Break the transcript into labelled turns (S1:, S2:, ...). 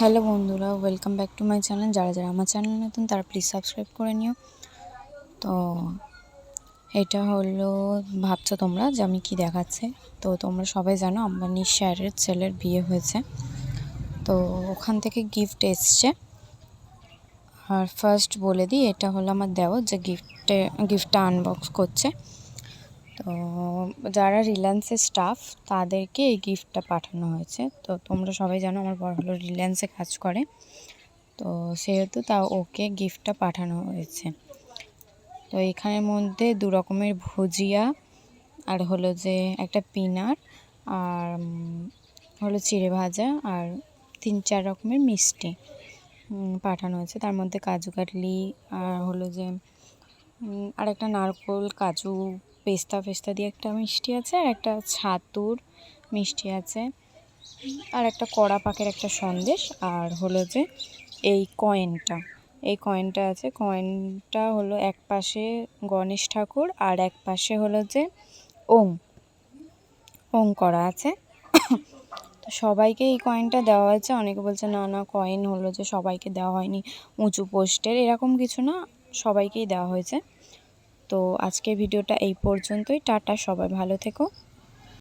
S1: Hello বন্ধুরা welcome back to my channel যারা যারা আমার চ্যানেল নতুন, তারা প্লিজ সাবস্ক্রাইব করে নিও। তো এটা হলো, ভাবছ তোমরা যে আমি কি দেখাচ্ছে? তো তোমরা সবাই জানো আম্বানির স্যারের ছেলের বিয়ে হয়েছে। তো ওখান থেকে গিফট এসছে। আর ফার্স্ট বলে দিই, এটা হলো আমার দেওয়া যে গিফটে গিফটটা আনবক্স করছে। তো যারা রিলায়েন্সের স্টাফ তাদেরকে এই গিফটটা পাঠানো হয়েছে। তো তোমরা সবাই জানো আমার বড় হলো রিলায়েন্সে কাজ করে। তো সেহেতু তা ওকে গিফটটা পাঠানো হয়েছে। তো এখানের মধ্যে দু রকমের ভুজিয়া, আর হলো যে একটা পিনার আর হলো চিড়ে ভাজা, আর তিন চার রকমের মিষ্টি পাঠানো হয়েছে। তার মধ্যে কাজু কাটলি, আর হলো যে আর একটা নারকোল, কাজু পেস্তা পেস্তা দিয়ে একটা মিষ্টি আছে, আর একটা ছাতুর মিষ্টি আছে। আর একটা কড়া পাকের একটা সন্দেশ, আর হলো যে এই কয়েনটা। এই কয়েনটা আছে, কয়েনটা হলো এক পাশে গণেশ ঠাকুর, আর এক পাশে হলো যে ওং ওং করা আছে। তো সবাইকে এই কয়েনটা দেওয়া হয়েছে। অনেকে বলছে, না না, কয়েন হলো যে সবাইকে দেওয়া হয়নি, উঁচু পোস্টের। এরকম কিছু না, সবাইকেই দেওয়া হয়েছে। তো আজকের ভিডিওটা এই পর্যন্তই। টাটা সবাই ভালো থেকো।